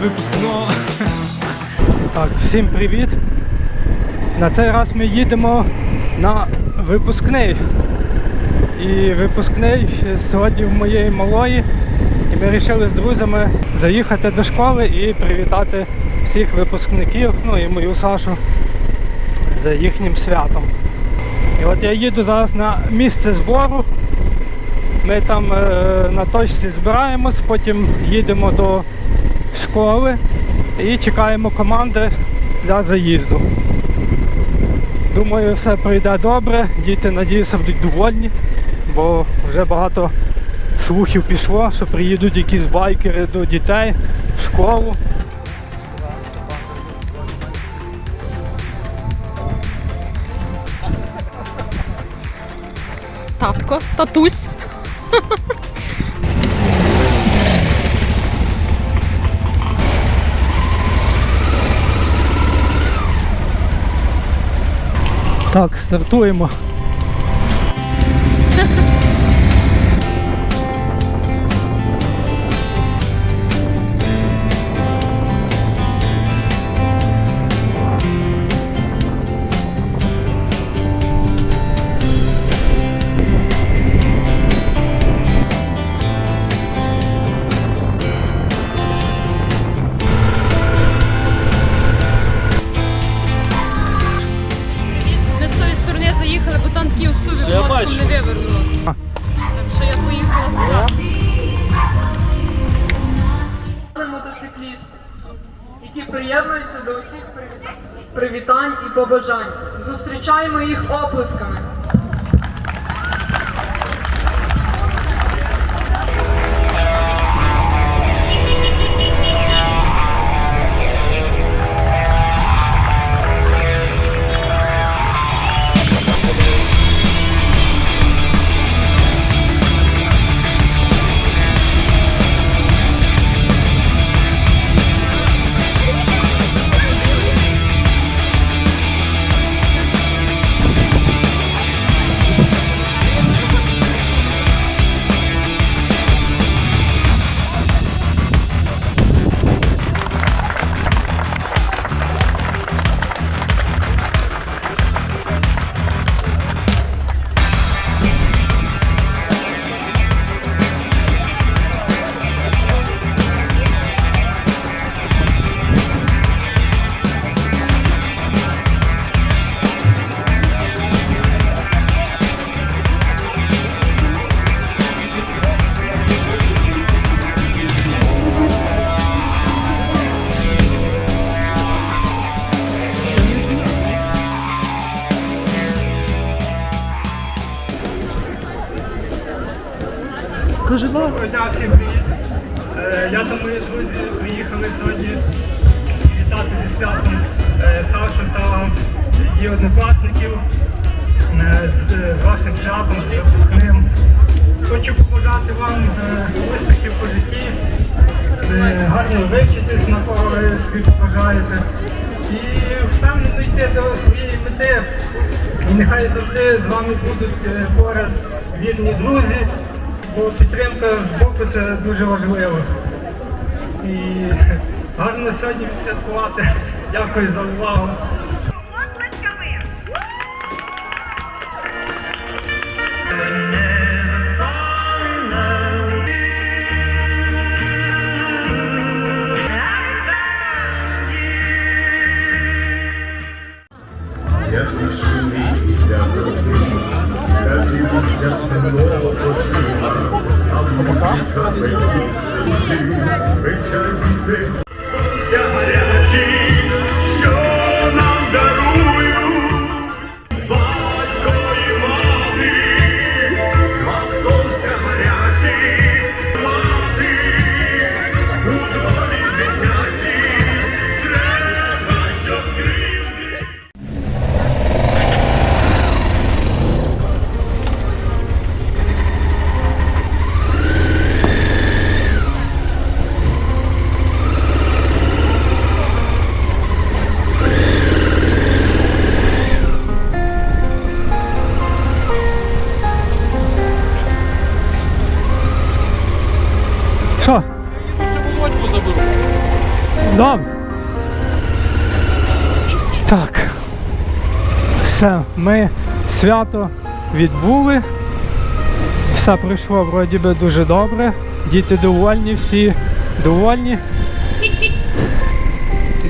випускного. Так, всім привіт. На цей раз ми їдемо на випускний. І випускний сьогодні в моєї малої. І ми вирішили з друзями заїхати до школи і привітати всіх випускників, ну і мою Сашу з їхнім святом. І от я їду зараз на місце збору. Ми там е, на точці збираємось, потім їдемо до школи і чекаємо команди для заїзду. Думаю, все пройде добре. Діти, надіюся, будуть довольні, бо вже багато слухів пішло, що приїдуть якісь байкери до дітей в школу. Татко, татусь. Так, стартуємо. бачу. не вивернуло. Так що я поїхала туди. мотоциклісти, які приєднуються до усіх привітань і побажань. Зустрічаємо їх оплесками. Доброго дня, всім привіт. Е, Я та мої друзі приїхали сьогодні вітати зі святом е, Сашу та її однокласників е, з вашим святом, з випускним. Хочу побажати вам успіхів по житті, гарно вивчитись, на кого ви собі побажаєте. І впевнено йти до своєї мети. І нехай завжди з вами будуть поряд вірні друзі, бо підтримка з боку це дуже важливо. І гарно сьогодні відсвяткувати. Дякую за увагу. Пішли для Все, ми свято відбули. Все пройшло вроді би дуже добре. Діти довольні, всі довольні.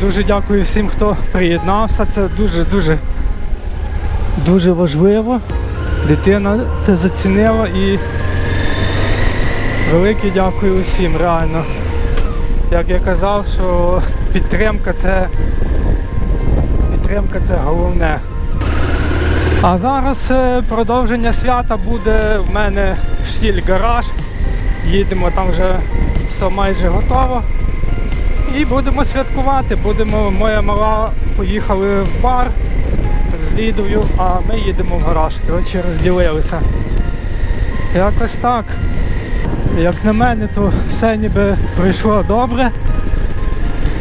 Дуже дякую всім, хто приєднався. Це дуже-дуже дуже важливо. Дитина це зацінила і велике дякую усім, реально. Як я казав, що підтримка це підтримка це головне. А зараз е, продовження свята буде в мене в штіль гараж. Їдемо, там вже все майже готово. І будемо святкувати. Будемо, моя мала поїхали в бар з Лідою, а ми їдемо в гараж. Коротше, розділилися. Якось так. Як на мене, то все ніби пройшло добре.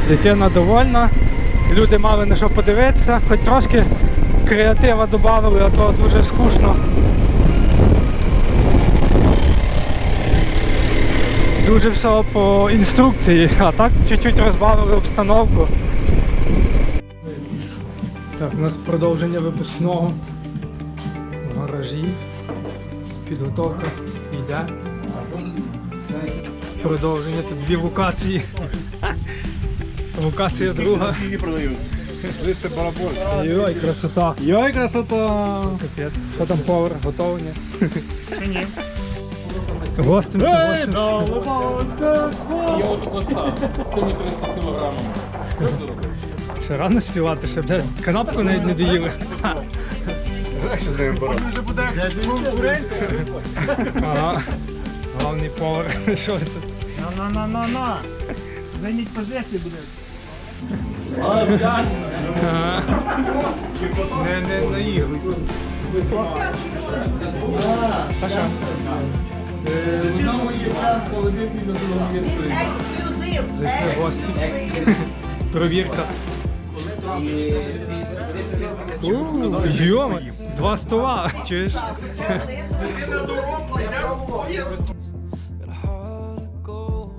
Дитина довольна. Люди мали на що подивитися, хоч трошки креатива додали, а то дуже скучно. Дуже все по інструкції, а так чуть-чуть розбавили обстановку. Так, у нас продовження випускного в гаражі. Підготовка йде. Продовження тут дві локації. Локація друга. Це барабон. Йой, красота. Йой, красота! Капець. Що там повар? Готовий? Ні. Гостимся, гостимся. Я отут остав. Це не 300 кілограмів. Ще рано співати, ще де канапку навіть не доїли. Ага. Главний повар. Що ви тут? На-на-на-на-на. Займіть позицію буде. Ага. Не, не наїли. Ексклюзив. Зайшли гості. Провірка. Йома, два стола, чуєш? Got a heart of gold